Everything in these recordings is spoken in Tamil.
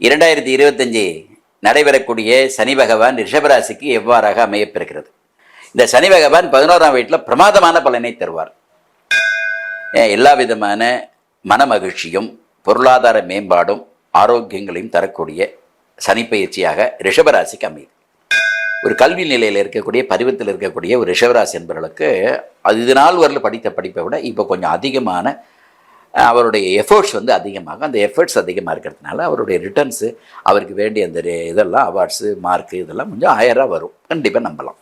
இரண்டாயிரத்தி இருபத்தஞ்சி நடைபெறக்கூடிய சனி பகவான் ரிஷபராசிக்கு எவ்வாறாக அமையப்பெறுகிறது? இந்த சனி பகவான் பதினோராம் வீட்டில் பிரமாதமான பலனை தருவார். எல்லா விதமான மன மகிழ்ச்சியும் பொருளாதார மேம்பாடும் ஆரோக்கியங்களையும் தரக்கூடிய சனி பயிற்சியாக ரிஷபராசிக்கு அமையுது. ஒரு கல்வி நிலையில் இருக்கக்கூடிய பருவத்தில் இருக்கக்கூடிய ஒரு ரிஷபராசி என்பவர்களுக்கு அது இது நாள் வரல படித்த படிப்பை விட இப்போ கொஞ்சம் அதிகமான அவருடைய எஃபர்ட்ஸ் வந்து அதிகமாக அந்த எஃபர்ட்ஸ் அதிகமாக இருக்கிறதுனால அவருடைய ரிட்டர்ன்ஸு அவருக்கு வேண்டிய அந்த இதெல்லாம் அவார்ட்ஸு மார்க்கு இதெல்லாம் கொஞ்சம் ஹையராக வரும். கண்டிப்பாக நம்பலாம்.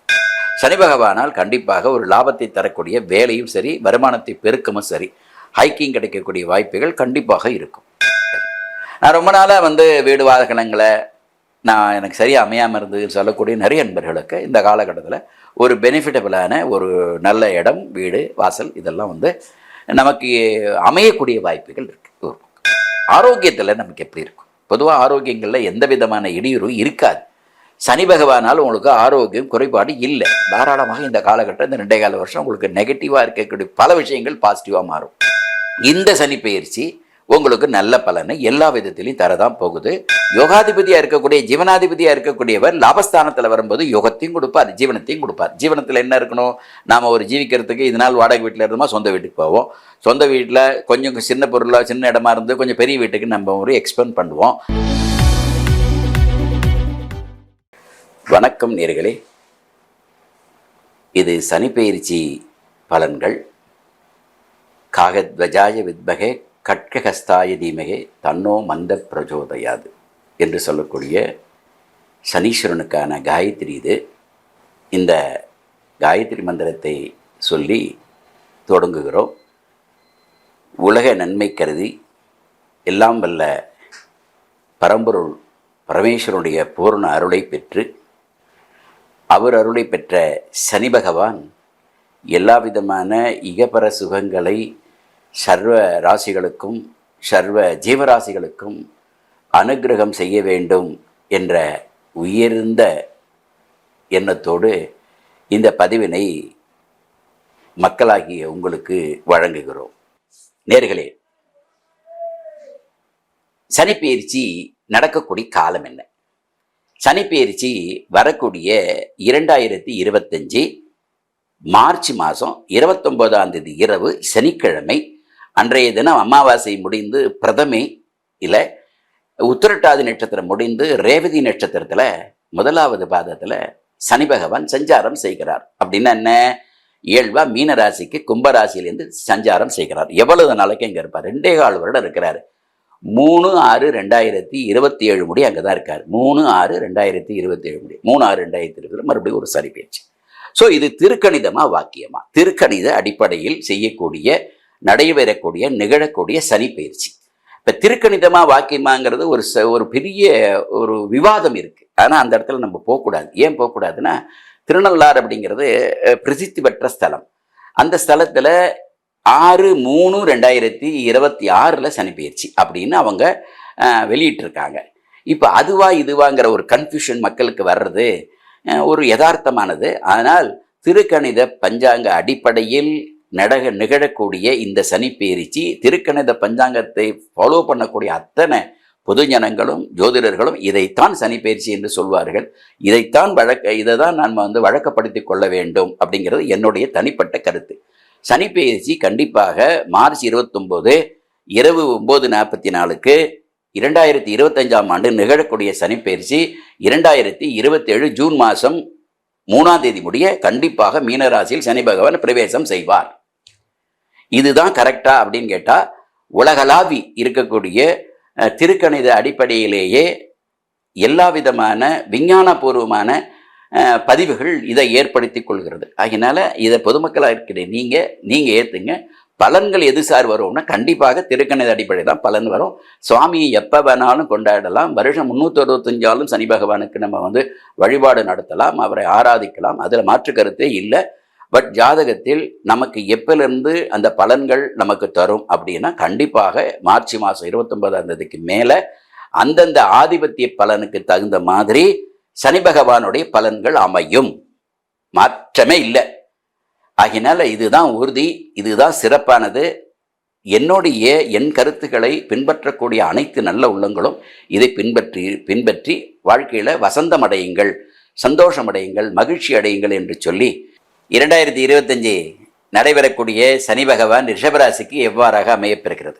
சனி பகவானால் கண்டிப்பாக ஒரு லாபத்தை தரக்கூடிய வேலையும் சரி வருமானத்தை பெருக்கமும் சரி ஹைக்கிங் கிடைக்கக்கூடிய வாய்ப்புகள் கண்டிப்பாக இருக்கும். நான் ரொம்ப நாளாக வந்து வீடு வாகனங்களை நான் எனக்கு சரியாக அமையாமல் இருந்ததுன்னு சொல்லக்கூடிய நிறைய நண்பர்களுக்கு இந்த காலகட்டத்தில் ஒரு பெனிஃபிட்டபிளான ஒரு நல்ல இடம் வீடு வாசல் இதெல்லாம் வந்து நமக்கு அமையக்கூடிய வாய்ப்புகள் இருக்குது ஆரோக்கியத்தில் நமக்கு எப்படி இருக்கும்? பொதுவாக ஆரோக்கியங்களில் எந்த விதமான இடையூறும் இருக்காது. சனி பகவானால் உங்களுக்கு ஆரோக்கியம் குறைபாடு இல்லை. தாராளமாக இந்த காலகட்டம் இந்த ரெண்டே கால வருஷம் உங்களுக்கு நெகட்டிவாக இருக்கக்கூடிய பல விஷயங்கள் பாசிட்டிவாக மாறும். இந்த சனி பயிற்சி உங்களுக்கு நல்ல பலனை எல்லா விதத்திலையும் தரதான் போகுது. யோகாதிபதியாக இருக்கக்கூடிய ஜீவனாதிபதியாக இருக்கக்கூடியவர் லாபஸ்தானத்தில் வரும்போது யோகத்தையும் கொடுப்பார் ஜீவனத்தையும் கொடுப்பார். ஜீவனத்தில் என்ன இருக்கணும்? நாம் ஒரு ஜீவிக்கிறதுக்கு இதனால் வாடகை வீட்டில் இருந்தோமா? சொந்த வீட்டுக்கு போவோம். சொந்த வீட்டில் கொஞ்சம் சின்ன பொருளாக சின்ன இடமா இருந்து கொஞ்சம் பெரிய வீட்டுக்கு நம்ம ஒரு எக்ஸ்பெண்ட் பண்ணுவோம். வணக்கம் நேர்களே. இது சனிப்பெயர்ச்சி பலன்கள். காகத்வஜாய வித்மகே கட்கஹஸ்தாய தீமகே தன்னோ மந்த பிரஜோதயாது என்று சொல்லக்கூடிய சனீஸ்வரனுக்கான காயத்ரி இது. இந்த காயத்ரி மந்திரத்தை சொல்லி தொடங்குகிறோம். உலக நன்மை கருதி எல்லாம் வல்ல பரம்பொருள் பரமேஸ்வரனுடைய பூர்ண அருளை பெற்று அவர் அருளை பெற்ற சனி பகவான் எல்லா விதமான இகபர சுகங்களை சர்வ ராசிகளுக்கும் சர்வ ஜீவராசிகளுக்கும் அனுக்கிரகம் செய்ய வேண்டும் என்ற உயர்ந்த எண்ணத்தோடு இந்த பதிவினை மக்களாகிய உங்களுக்கு வழங்குகிறோம். நேர்களே சனிப்பெயர்ச்சி நடக்கக்கூடிய காலம் என்ன? சனிப்பெயர்ச்சி வரக்கூடிய இரண்டாயிரத்தி இருபத்தஞ்சி மார்ச் மாதம் இருபத்தொம்போதாம் தேதி இரவு சனிக்கிழமை அன்றைய தினம் அமாவாசை முடிந்து பிரதமை இல்லை உத்திரட்டாதி நட்சத்திரம் முடிந்து ரேவதி நட்சத்திரத்தில் முதலாவது பாதத்தில் சனி பகவான் சஞ்சாரம் செய்கிறார். அப்படின்னா என்ன? இயல்பா மீன ராசிக்கு கும்பராசியிலேருந்து சஞ்சாரம் செய்கிறார். எவ்வளவு நாளைக்கு இங்கே இருப்பார்? ரெண்டே கால் வருடம் இருக்கிறார். மூணு ஆறு ரெண்டாயிரத்தி இருபத்தி ஏழு முடி அங்கே தான் இருக்கார். மூணு ஆறு ரெண்டாயிரத்தி இருபத்தி ஏழு முடி. மூணு ஆறு ரெண்டாயிரத்தி இருபது மறுபடியும் ஒரு சரி பேச்சு ஸோ இது திருக்கணிதமா வாக்கியமா. திருக்கணித அடிப்படையில் செய்யக்கூடிய நடைபெறக்கூடிய நிகழக்கூடிய சனி பயிற்சி. இப்போ திருக்கணிதமாக வாக்கியமாங்கிறது ஒரு ச ஒரு பெரிய ஒரு விவாதம் இருக்குது ஆனால் அந்த இடத்துல நம்ம போகக்கூடாது. ஏன் போகக்கூடாதுன்னா திருநள்ளாறு அப்படிங்கிறது பிரசித்தி பெற்ற ஸ்தலம். அந்த ஸ்தலத்தில் ஆறு மூணு ரெண்டாயிரத்தி இருபத்தி ஆறில் சனி பயிற்சி அப்படின்னு அவங்க வெளியிட்டிருக்காங்க. இப்போ அதுவா இதுவாங்கிற ஒரு கன்ஃபியூஷன் மக்களுக்கு வர்றது ஒரு யதார்த்தமானது. ஆனால் திருக்கணித பஞ்சாங்க அடிப்படையில் நடக நிகழக்கூடிய இந்த சனி பேரிச்சி திருக்கணித பஞ்சாங்கத்தை ஃபாலோ பண்ணக்கூடிய அத்தனை பொதுஜனங்களும் ஜோதிடர்களும் இதைத்தான் சனி பயிற்சி என்று சொல்வார்கள். இதைத்தான் வழக்க இதை தான் நம்ம வந்து வழக்கப்படுத்தி கொள்ள வேண்டும் அப்படிங்கிறது என்னுடைய தனிப்பட்ட கருத்து. சனி பயிற்சி கண்டிப்பாக மார்ச் இருபத்தொம்போது இரவு ஒம்பது நாற்பத்தி நாலுக்கு இரண்டாயிரத்தி இருபத்தஞ்சாம் ஆண்டு நிகழக்கூடிய சனி இரண்டாயிரத்தி இருபத்தேழு ஜூன் மாதம் மூணாம் தேதி முடிய கண்டிப்பாக மீனராசியில் சனி பகவான் பிரவேசம் செய்வார். இதுதான் கரெக்டா அப்படின்னு கேட்டால் உலகளாவி இருக்கக்கூடிய திருக்கணித அடிப்படையிலேயே எல்லா விதமான விஞ்ஞானபூர்வமான பதிவுகள் இதை ஏற்படுத்தி கொள்கிறது. அதனால் இதை பொதுமக்களாக இருக்கிற நீங்கள் நீங்கள் ஏற்றுங்க பலன்கள் எது சார் வரும்னா கண்டிப்பாக திருக்கணித அடிப்படை தான் பலன் வரும். சுவாமியை எப்போ வேணாலும் கொண்டாடலாம். வருஷம் முந்நூற்றி அறுபத்தஞ்சாலும் சனி பகவானுக்கு நம்ம வந்து வழிபாடு நடத்தலாம். அவரை ஆராதிக்கலாம். அதில் மாற்று கருத்தே இல்லை. பட் ஜாதகத்தில் நமக்கு எப்பிலிருந்து அந்த பலன்கள் நமக்கு தரும் அப்படின்னா கண்டிப்பாக மார்ச் மாதம் இருபத்தொன்பதாம் தேதிக்கு மேலே அந்தந்த ஆதிபத்திய பலனுக்கு தகுந்த மாதிரி சனி பகவானுடைய பலன்கள் அமையும். மாற்றமே இல்லை. ஆகினால இதுதான் உறுதி இதுதான் சிறப்பானது. என்னுடைய என் கருத்துக்களை பின்பற்றக்கூடிய அனைத்து நல்ல உள்ளங்களும் இதை பின்பற்றி பின்பற்றி வாழ்க்கையில் வசந்தம் அடையுங்கள் சந்தோஷம் அடையுங்கள் மகிழ்ச்சி அடையுங்கள் என்று சொல்லி இரண்டாயிரத்தி இருபத்தஞ்சி நடைபெறக்கூடிய சனி பகவான் ரிஷபராசிக்கு எவ்வாறாக அமையப்பெறுகிறது?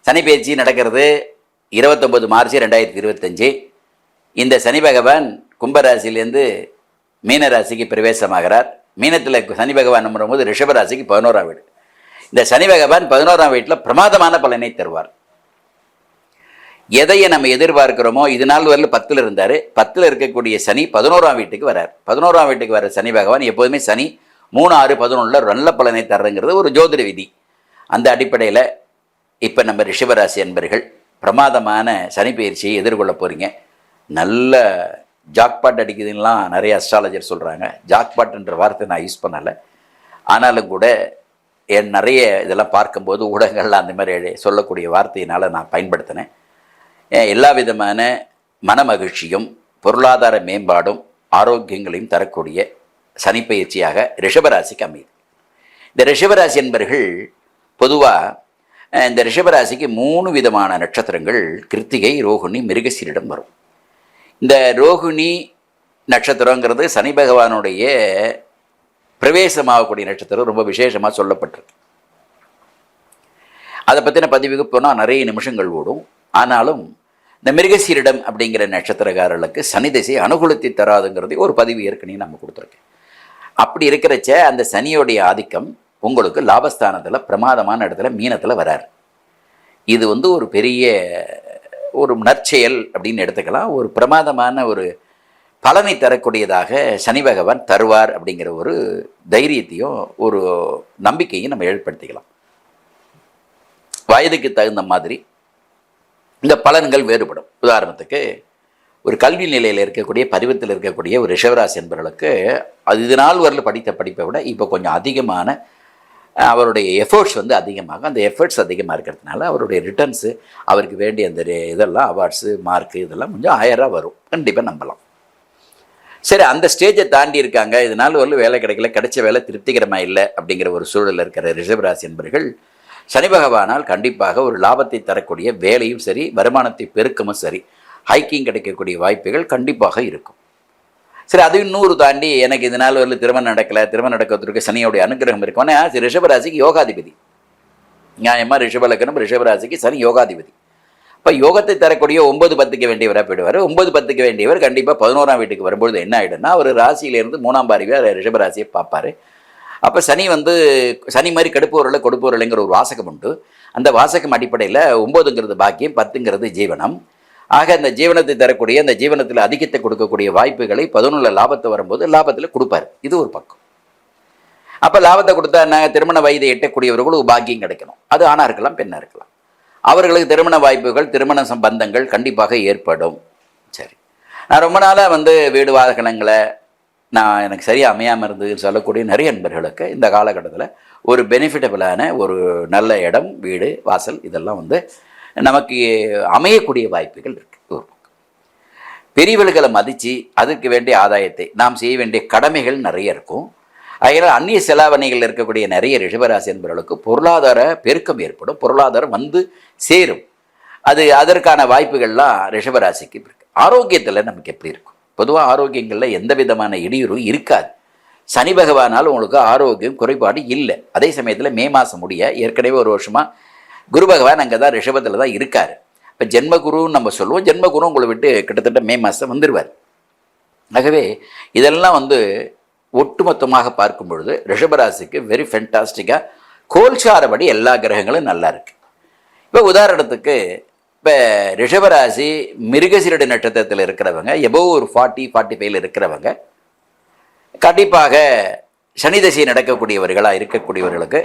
சனி பயிற்சி நடக்கிறது இருபத்தொம்பது மார்ச் ரெண்டாயிரத்தி இருபத்தஞ்சி. இந்த சனி பகவான் கும்பராசிலேருந்து மீனராசிக்கு பிரவேசமாகிறார். மீனத்தில் சனி பகவான் நம்பும்போது ரிஷபராசிக்கு பதினோராம் வீடு. இந்த சனி பகவான் பதினோராம் வீட்டில் பிரமாதமான பலனை தருவார். எதையை நம்ம எதிர்பார்க்கிறோமோ இது நாள் வரல பத்தில் இருந்தார். பத்தில் இருக்கக்கூடிய சனி பதினோராம் வீட்டுக்கு வரார். பதினோராம் வீட்டுக்கு வர சனி பகவான் எப்போதுமே சனி மூணு ஆறு பதினொன்றில் நல்ல பலனை தர்றங்கிறது ஒரு ஜோதிட விதி. அந்த அடிப்படையில் இப்போ நம்ம ரிஷபராசி அன்பர்கள் பிரமாதமான சனி பயிற்சியை எதிர்கொள்ள போகிறீங்க நல்ல ஜாக்பாட் அடிக்குதுன்னெலாம் நிறைய அஸ்ட்ராலஜர் சொல்கிறாங்க ஜாக்பாட்ன்ற வார்த்தை நான் யூஸ் பண்ணலை. ஆனாலும் கூட என் நிறைய இதெல்லாம் பார்க்கும்போது ஊடகங்கள்லாம் அந்த மாதிரி சொல்லக்கூடிய வார்த்தையினால் நான் பயன்படுத்தினேன். எல்லா விதமான மனமகிழ்ச்சியும் பொருளாதார மேம்பாடும் ஆரோக்கியங்களையும் தரக்கூடிய சனிப்பயிற்சியாக ரிஷபராசிக்கு அமையுது. இந்த ரிஷபராசி என்பர்கள் பொதுவாக இந்த ரிஷபராசிக்கு மூணு விதமான நட்சத்திரங்கள் கிருத்திகை ரோகிணி மிருகசீரிடம் வரும். இந்த ரோகிணி நட்சத்திரங்கிறது சனி பகவானுடைய பிரவேசமாகக்கூடிய நட்சத்திரம் ரொம்ப விசேஷமாக சொல்லப்பட்டிருக்கு. அதை பற்றின பதிவுக்கு போனால் நிறைய நிமிஷங்கள் ஓடும். ஆனாலும் இந்த மிருகசீரிடம் அப்படிங்கிற நட்சத்திரக்காரர்களுக்கு சனி திசை அனுகூலத்தை தராதுங்கிறதே ஒரு பதிவு ஏற்கனவே நம்ம கொடுத்துருக்கேன். அப்படி இருக்கிறச்ச அந்த சனியோடைய ஆதிக்கம் உங்களுக்கு லாபஸ்தானத்தில் பிரமாதமான இடத்துல மீனத்தில் வராரு. இது வந்து ஒரு பெரிய ஒரு நற்செயல் அப்படின்னு எடுத்துக்கலாம். ஒரு பிரமாதமான ஒரு பலனை தரக்கூடியதாக சனி பகவான் தருவார் அப்படிங்கிற ஒரு தைரியத்தையும் ஒரு நம்பிக்கையும் நம்ம ஏற்படுத்திக்கலாம். வயதுக்கு தகுந்த மாதிரி இந்த பலன்கள் வேறுபடும். உதாரணத்துக்கு ஒரு கல்வி நிலையில் இருக்கக்கூடிய பருவத்தில் இருக்கக்கூடிய ஒரு ரிஷவராசி என்பவர்களுக்கு அது இது நாள் வரல படித்த படிப்பை விட இப்போ கொஞ்சம் அதிகமான அவருடைய எஃபர்ட்ஸ் வந்து அதிகமாக அந்த எஃபர்ட்ஸ் அதிகமாக இருக்கிறதுனால அவருடைய ரிட்டர்ன்ஸு அவருக்கு வேண்டிய அந்த இதெல்லாம் அவார்ட்ஸு மார்க்கு இதெல்லாம் கொஞ்சம் ஹையராக வரும். கண்டிப்பாக நம்பலாம். சரி அந்த ஸ்டேஜை தாண்டி இருக்காங்க. இதனால் ஒரு வேலை கிடைக்கல கிடைச்ச வேலை திருப்திகரமாக இல்லை அப்படிங்கிற ஒரு சூழலில் இருக்கிற ரிஷபராசி என்பர்கள் சனி பகவானால் கண்டிப்பாக ஒரு லாபத்தை தரக்கூடிய வேலையும் சரி வருமானத்தை பெருக்கமும் சரி ஹைக்கிங் கிடைக்கக்கூடிய வாய்ப்புகள் கண்டிப்பாக இருக்கும். சரி அது இன்னொரு தாண்டி எனக்கு இது நாள் வரல திருமணம் நடக்கலை திருமணம் நடக்கிறதுக்கு சனியோடைய அனுகிரகம் இருக்கும் ஆனால் ரிஷபராசிக்கு யோகாதிபதி. நியாயமாக ரிஷபலக்கணம் ரிஷபராசிக்கு சனி யோகாதிபதி. இப்போ யோகத்தை தரக்கூடிய ஒன்பது பத்துக்கு வேண்டியவராக போயிடுவார். ஒன்பது பத்துக்கு வேண்டியவர் கண்டிப்பாக பதினோராம் வீட்டுக்கு வரும்பொழுது என்ன ஆகிடும்னா அவர் ராசியிலேருந்து மூணாம் பாரிவாக ரிஷபராசியை பார்ப்பார். அப்போ சனி வந்து சனி மாதிரி கடுப்பூரில் கொடுப்பூரில்ங்கிற ஒரு வாசகம் உண்டு. அந்த வாசகம் அடிப்படையில் ஒம்போதுங்கிறது பாக்கியம் பத்துங்கிறது ஜீவனம். ஆக அந்த ஜீவனத்தை தரக்கூடிய அந்த ஜீவனத்தில் அதிகத்தை கொடுக்கக்கூடிய வாய்ப்புகளை பதினொன்றில் லாபத்தை வரும்போது லாபத்தில் கொடுப்பார். இது ஒரு பக்கம். அப்போ லாபத்தை கொடுத்தா நாங்கள் திருமண வயதை எட்டக்கூடியவர்களுக்கு பாக்கியம் கிடைக்கணும். அது ஆணாக இருக்கலாம் பெண்ணாக இருக்கலாம். அவர்களுக்கு திருமண வாய்ப்புகள் திருமண சம்பந்தங்கள் கண்டிப்பாக ஏற்படும். சரி. நான் ரொம்ப நாளாக வந்து வீடு வாகனங்களை நான் எனக்கு சரியாக அமையாமல் இருந்ததுன்னு சொல்லக்கூடிய நிறைய நண்பர்களுக்கு இந்த காலகட்டத்தில் ஒரு பெனிஃபிட்டபிளான ஒரு நல்ல இடம் வீடு வாசல் இதெல்லாம் வந்து நமக்கு அமையக்கூடிய வாய்ப்புகள் இருக்குது ஒரு பெரியவர்களை மதித்து அதுக்கு வேண்டிய ஆதாயத்தை நாம் செய்ய வேண்டிய கடமைகள் நிறைய இருக்கும். அதனால் அந்நிய செலாவணிகள் இருக்கக்கூடிய நிறைய ரிஷபராசி என்பவர்களுக்கு பொருளாதார பெருக்கம் ஏற்படும். பொருளாதாரம் வந்து சேரும். அது அதற்கான வாய்ப்புகள்லாம் ரிஷபராசிக்கு இருக்குது ஆரோக்கியத்தில் நமக்கு எப்படி இருக்கும்? பொதுவாக ஆரோக்கியங்களில் எந்த விதமான இடையூறும் இருக்காது. சனி பகவானால் உங்களுக்கு ஆரோக்கியம் குறைபாடு இல்லை. அதே சமயத்தில் மே மாதம் முடிய ஏற்கனவே ஒரு வருஷமாக குரு பகவான் அங்கே தான் ரிஷபத்தில் தான் இருக்கார். இப்போ ஜென்மகுருன்னு நம்ம சொல்லுவோம். ஜென்மகுரு உங்களை விட்டு கிட்டத்தட்ட மே மாதம் வந்துடுவார் ஆகவே இதெல்லாம் வந்து ஒட்டுமொத்தமாக பார்க்கும் பொழுது ரிஷபராசிக்கு வெரி ஃபென்டாஸ்டிக்காக கோல்சாரபடி எல்லா கிரகங்களும் நல்லா இருக்குது இப்போ உதாரணத்துக்கு இப்போ ரிஷபராசி மிருகசிரடு நட்சத்திரத்தில் இருக்கிறவங்க எபோ ஒரு ஃபார்ட்டி ஃபார்ட்டி ஃபைவ்ல இருக்கிறவங்க கண்டிப்பாக சனி தசை நடக்கக்கூடியவர்களாக இருக்கக்கூடியவர்களுக்கு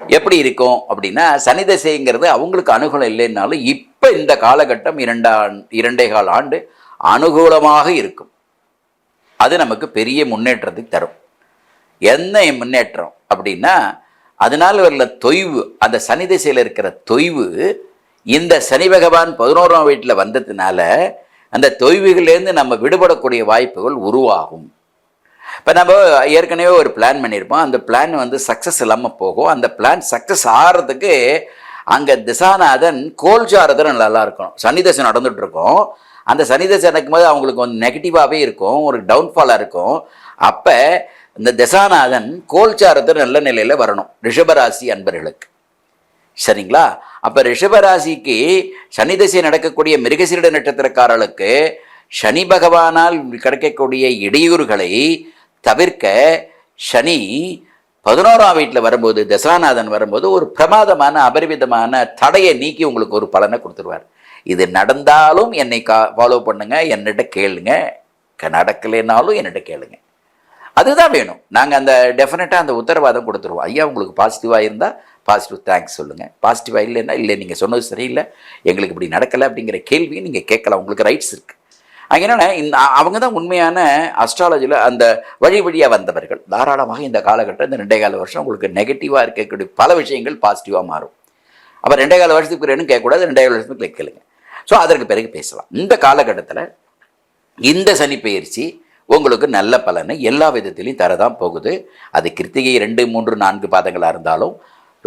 எப்படி இருக்கும் அப்படின்னா சனி தசைங்கிறது அவங்களுக்கு அனுகூலம் இல்லைன்னாலும் இப்போ இந்த காலகட்டம் இரண்டா இரண்டே கால் ஆண்டு அனுகூலமாக இருக்கும். அது நமக்கு பெரிய முன்னேற்றத்தை தரும். என்ன முன்னேற்றம் அப்படின்னா அதனால் வரல தொய்வு அந்த சனி திசையில் இருக்கிற தொய்வு இந்த சனி பகவான் பதினோராம் வீட்டில் வந்ததுனால அந்த தொய்வுகளிலேருந்து நம்ம விடுபடக்கூடிய வாய்ப்புகள் உருவாகும். இப்போ நம்ம ஏற்கனவே ஒரு பிளான் பண்ணியிருப்போம் அந்த பிளான் வந்து சக்ஸஸ் இல்லாமல் போகும். அந்த பிளான் சக்ஸஸ் ஆகிறதுக்கு அங்கே திசாநாதன் கோல்ஜாரதன் நல்லா இருக்கணும். சனி தசை நடந்துட்டு அந்த சனி தசை நடக்கும்போது அவங்களுக்கு வந்து நெகட்டிவாகவே இருக்கும். ஒரு டவுன்ஃபாலாக இருக்கும். அப்போ இந்த திசாநாதன் கோல்சாரதன் நல்ல நிலையில் வரணும். ரிஷபராசி அன்பர்களுக்கு. சரிங்களா? அப்போ ரிஷபராசிக்கு சனி திசை நடக்கக்கூடிய மிருகசீரட நட்சத்திரக்காரர்களுக்கு சனி பகவானால் கிடைக்கக்கூடிய இடையூறுகளை தவிர்க்க சனி பதினோராம் வீட்டில் வரும்போது தசாநாதன் வரும்போது ஒரு பிரமாதமான அபரிவிதமான தடையை நீக்கி உங்களுக்கு ஒரு பலனை கொடுத்துருவார். இது நடந்தாலும் என்னை கா ஃபாலோ பண்ணுங்க என்னிட்ட கேளுங்க. நடக்கலைனாலும் நடக்கலைன்னாலும் என்னிட்ட கேளுங்க. அதுதான் வேணும். நாங்கள் அந்த டெஃபினட்டாக அந்த உத்தரவாதம் கொடுத்துருவோம். ஐயா உங்களுக்கு பாசிட்டிவாக இருந்தால் பாசிட்டிவ் தேங்க்ஸ் சொல்லுங்கள் பாசிட்டிவாக இல்லைன்னா இல்லை நீங்கள் சொன்னது சரியில்லை. எங்களுக்கு இப்படி நடக்கலை அப்படிங்கிற கேள்வியை நீங்கள் கேட்கலாம். உங்களுக்கு ரைட்ஸ் இருக்குது அங்கே என்னென்னா இந்த அவங்க தான் உண்மையான அஸ்ட்ராலஜியில் அந்த வழி வழியாக வந்தவர்கள். தாராளமாக இந்த காலகட்டம் இந்த ரெண்டே கால வருஷம் உங்களுக்கு நெகட்டிவாக இருக்கக்கூடிய பல விஷயங்கள் பாசிட்டிவாக மாறும். அப்போ ரெண்டே கால வருஷத்துக்கு பிறகு கேட்கக்கூடாது ரெண்டே கால வருஷத்துக்கு கேளுங்க. ஸோ அதற்கு பிறகு பேசலாம். இந்த காலகட்டத்தில் இந்த சனி பயிற்சி உங்களுக்கு நல்ல பலனை எல்லா விதத்திலையும் தரதான் போகுது. அது கிருத்திகை ரெண்டு மூன்று நான்கு பாதங்களாக இருந்தாலும்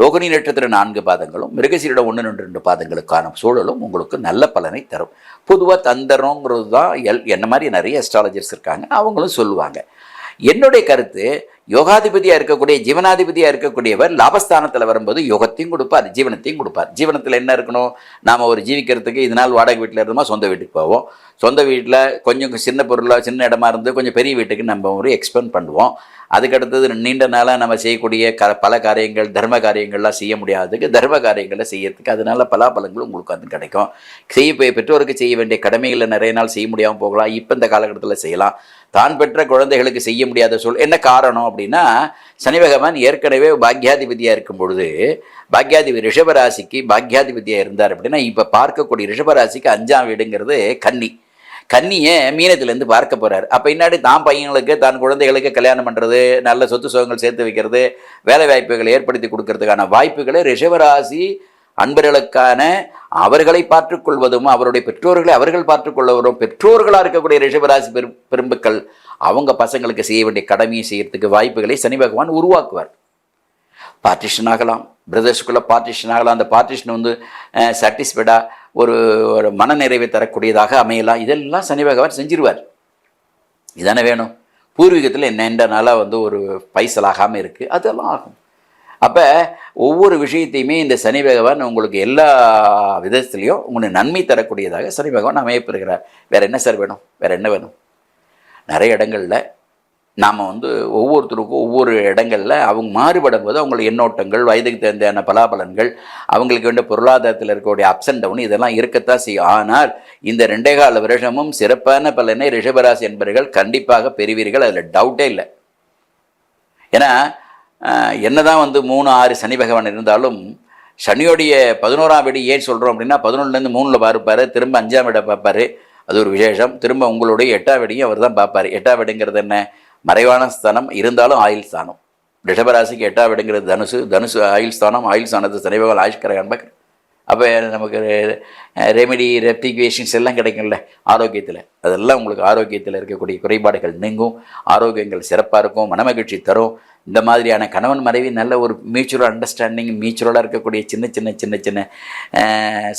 ரோகிணி நட்சத்திர நான்கு பாதங்களும் மிருகசீரிட ஒன்று ரெண்டு ரெண்டு பாதங்களுக்கான சூழலும் உங்களுக்கு நல்ல பலனை தரும். பொதுவாக தந்தரங்கிறது தான் எல் என்ன மாதிரி நிறைய அஸ்ட்ராலஜர்ஸ் இருக்காங்க அவங்களும் சொல்லுவாங்க. என்னுடைய கருத்து யோகாதிபதியாக இருக்கக்கூடிய ஜீவனாதிபதியாக இருக்கக்கூடியவர் லாபஸ்தானத்தில் வரும்போது யோகத்தையும் கொடுப்பார் ஜீவனத்தையும் கொடுப்பார். ஜீவனத்தில் என்ன இருக்கணும்? நாம் ஒரு ஜீவிக்கிறதுக்கு இதனால் வாடகை வீட்டில் இருந்தோமா சொந்த வீட்டுக்கு போவோம். சொந்த வீட்டில் கொஞ்சம் சின்ன பொருளாக சின்ன இடமா இருந்து கொஞ்சம் பெரிய வீட்டுக்கு நம்ம ஒரு எக்ஸ்பெண்ட் பண்ணுவோம். அதுக்கடுத்தது நீண்ட நாளாக நம்ம செய்யக்கூடிய க பல காரியங்கள் தர்ம காரியங்கள்லாம் செய்ய முடியாததுக்கு தர்ம காரியங்களை செய்யறதுக்கு அதனால பலாபலங்களும் உங்களுக்கு வந்து கிடைக்கும். செய்ய பெற்றோருக்கு செய்ய வேண்டிய கடமைகளை நிறைய நாள் செய்ய முடியாமல் போகலாம். இப்போ இந்த காலகட்டத்தில் செய்யலாம். தான் பெற்ற குழந்தைகளுக்கு செய்ய முடியாத சொல் என்ன காரணம் அப்படின்னா சனி பகவான் ஏற்கனவே பாக்யாதிபதியாக இருக்கும் பொழுது பாக்யாதிபதி ரிஷபராசிக்கு பாக்யாதிபதியாக இருந்தார் அப்படின்னா இப்போ பார்க்கக்கூடிய ரிஷபராசிக்கு அஞ்சாம் வீடுங்கிறது கன்னி. கன்னியை மீனத்திலேருந்து பார்க்க போகிறார் அப்போ பின்னாடி தான் பையங்களுக்கு தான் குழந்தைகளுக்கு கல்யாணம் பண்ணுறது நல்ல சொத்து சுகங்கள் சேர்த்து வைக்கிறது வேலை வாய்ப்புகளை ஏற்படுத்தி கொடுக்கறதுக்கான வாய்ப்புகளை ரிஷவராசி அன்பர்களுக்கான அவர்களை பார்த்துக்கொள்வதும் அவருடைய பெற்றோர்களை அவர்கள் பார்த்துக்கொள்ளவரும் பெற்றோர்களாக இருக்கக்கூடிய ரிஷபராசி பெரும் பெரும்புக்கள் அவங்க பசங்களுக்கு செய்ய வேண்டிய கடமையை செய்யறதுக்கு வாய்ப்புகளை சனி பகவான் உருவாக்குவார். பார்ட்டிஷன் ஆகலாம். பிரதர்ஸ்குள்ளே பார்ட்டிஷன் ஆகலாம். அந்த பார்ட்டிஷன் வந்து சாட்டிஸ்ஃபைடாக ஒரு ஒரு மனநிறைவை தரக்கூடியதாக அமையலாம். இதெல்லாம் சனி பகவான் செஞ்சிருவார். இதானே வேணும். பூர்வீகத்தில் என்னென்ற நாளாக வந்து ஒரு பைசலாகாமல் இருக்குது அதெல்லாம் ஆகும். அப்போ ஒவ்வொரு விஷயத்தையுமே இந்த சனி பகவான் உங்களுக்கு எல்லா விதத்துலேயும் உங்களுக்கு நன்மை தரக்கூடியதாக சனி பகவான் அமையப்பெறுகிறார் வேறு என்ன சார் வேணும்? வேறு என்ன வேணும்? நிறைய இடங்களில் நாம் வந்து ஒவ்வொருத்தருக்கும் ஒவ்வொரு இடங்களில் அவங்க மாறுபடும் போது அவங்களோட எண்ணோட்டங்கள் வயதுக்கு தேவையான பலாபலன்கள் அவங்களுக்கு வேண்டிய பொருளாதாரத்தில் இருக்கக்கூடிய அப்ஸ் அண்ட் டவுன் இதெல்லாம் இருக்கத்தான் செய்யும். ஆனால் இந்த ரெண்டே கால வருஷமும் சிறப்பான பலனை ரிஷபராசி என்பவர்கள் கண்டிப்பாக பெறுவீர்கள். அதில் டவுட்டே இல்லை. ஏன்னா என்னதான் வந்து மூணு ஆறு சனி பகவான் இருந்தாலும் சனியோடைய பதினோராம் வீடு ஏன் சொல்கிறோம் அப்படின்னா பதினொன்றுலேருந்து மூணில் பார்ப்பார் திரும்ப அஞ்சாம் வீடை பார்ப்பார். அது ஒரு விசேஷம். திரும்ப உங்களுடைய எட்டாம் வீடையும் அவர் தான் பார்ப்பார். எட்டாம் வீடுங்கிறது என்ன? மறைவான ஸ்தானம் இருந்தாலும் ஆயுள் ஸ்தானம். ரிஷபராசிக்கு எட்டாவது இடங்கிறது தனுசு தனுசு ஆயுள் ஸ்தானம் ஆயுள் ஸ்தானத்து சனி பகவான் ஆயுஷ்கர அன்பக் அப்போ நமக்கு ரெமெடி ரெப்டிகேஷன்ஸ் எல்லாம் கிடைக்கும்ல ஆரோக்கியத்தில். அதெல்லாம் உங்களுக்கு ஆரோக்கியத்தில் இருக்கக்கூடிய குறைபாடுகள் நீங்கும் ஆரோக்கியங்கள் சிறப்பாக இருக்கும் மனமகிழ்ச்சி தரும். இந்த மாதிரியான கணவன் மனைவி நல்ல ஒரு மியூச்சுவல் அண்டர்ஸ்டாண்டிங் மியூச்சுவலாக இருக்கக்கூடிய சின்ன சின்ன சின்ன சின்ன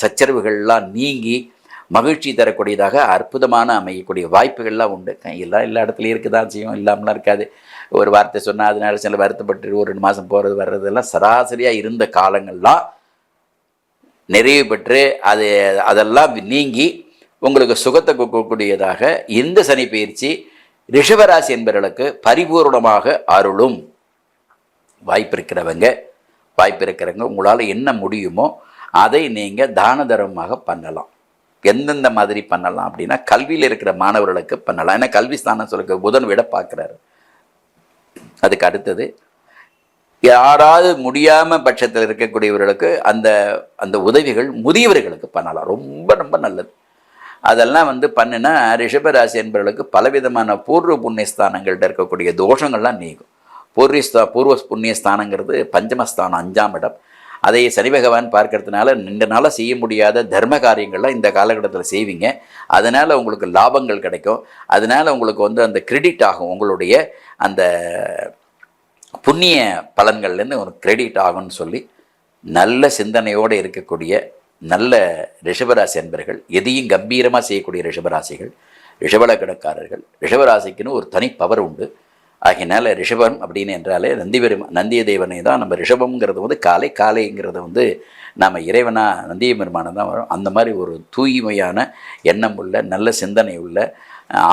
சச்சரவுகள்லாம் நீங்கி மகிழ்ச்சி தரக்கூடியதாக அற்புதமான அமையக்கூடிய வாய்ப்புகள்லாம் உண்டு. எல்லாம் எல்லா இடத்துலையும் இருக்குதான் செய்யும் இல்லாமலாம் இருக்காது. ஒரு வார்த்தை சொன்னால் அதனால சில வருத்தப்பட்டு ஒரு ரெண்டு மாதம் போகிறது வர்றதெல்லாம் சராசரியாக இருந்த காலங்கள்லாம் நிறைவு பெற்று அது அதெல்லாம் நீங்கி உங்களுக்கு சுகத்தை கொடுக்கக்கூடியதாக இந்த சனி பயிற்சி ரிஷபராசி என்பவர்களுக்கு பரிபூர்ணமாக அருளும். வாய்ப்பு இருக்கிறவங்க வாய்ப்பு இருக்கிறவங்க உங்களால் என்ன முடியுமோ அதை நீங்கள் தான தர்மமாக பண்ணலாம். எந்தெந்த மாதிரி பண்ணலாம் அப்படின்னா கல்வியில் இருக்கிற மாணவர்களுக்கு பண்ணலாம். ஏன்னா கல்வி ஸ்தானம் சொல்லுங்க புதன் விட பார்க்குறாரு. அதுக்கு அடுத்தது யாராவது முடியாம பட்சத்தில் இருக்கக்கூடியவர்களுக்கு அந்த அந்த உதவிகள் முதியவர்களுக்கு பண்ணலாம். ரொம்ப ரொம்ப நல்லது. அதெல்லாம் வந்து பண்ணுனா ரிஷபராசி என்பவர்களுக்கு பலவிதமான பூர்வ புண்ணியஸ்தானங்கள்ட்ட இருக்கக்கூடிய தோஷங்கள்லாம் நீங்கும். பூர்வஸ்தா பூர்வ புண்ணியஸ்தானங்கிறது பஞ்சமஸ்தானம் அஞ்சாம் இடம். அதை சனி பகவான் பார்க்கறதுனால நீண்ட நாளாக செய்ய முடியாத தர்ம காரியங்கள்லாம் இந்த காலகட்டத்தில் செய்வீங்க. அதனால் உங்களுக்கு லாபங்கள் கிடைக்கும். அதனால் உங்களுக்கு வந்து அந்த கிரெடிட் ஆகும். உங்களுடைய அந்த புண்ணிய பலன்கள்லேருந்து ஒரு கிரெடிட் ஆகும்னு சொல்லி நல்ல சிந்தனையோடு இருக்கக்கூடிய நல்ல ரிஷபராசி அன்பர்கள் எதையும் கம்பீரமாக செய்யக்கூடிய ரிஷபராசிகள் ரிஷபலக்கணக்காரர்கள் ரிஷபராசிக்குன்னு ஒரு தனி பவர் உண்டு. ஆகையினால ரிஷபம் அப்படின்னு என்றாலே நந்தி பெரும் நந்திய தேவனை தான் நம்ம ரிஷபம்ங்கிறது வந்து காலை காலைங்கிறது வந்து நாம் இறைவனாக நந்திய பெருமானை தான் வரும். அந்த மாதிரி ஒரு தூய்மையான எண்ணம் உள்ள நல்ல சிந்தனை உள்ள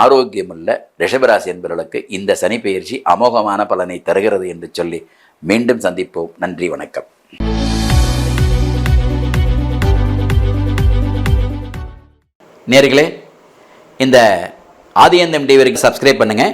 ஆரோக்கியமுள்ள ரிஷபராசி என்பவர்களுக்கு இந்த சனி பயிற்சி அமோகமான பலனை தருகிறது என்று சொல்லி மீண்டும் சந்திப்போம். நன்றி வணக்கம். நேர்களே இந்த ஆதியந்தம் டிவிக்கு சப்ஸ்கிரைப் பண்ணுங்கள்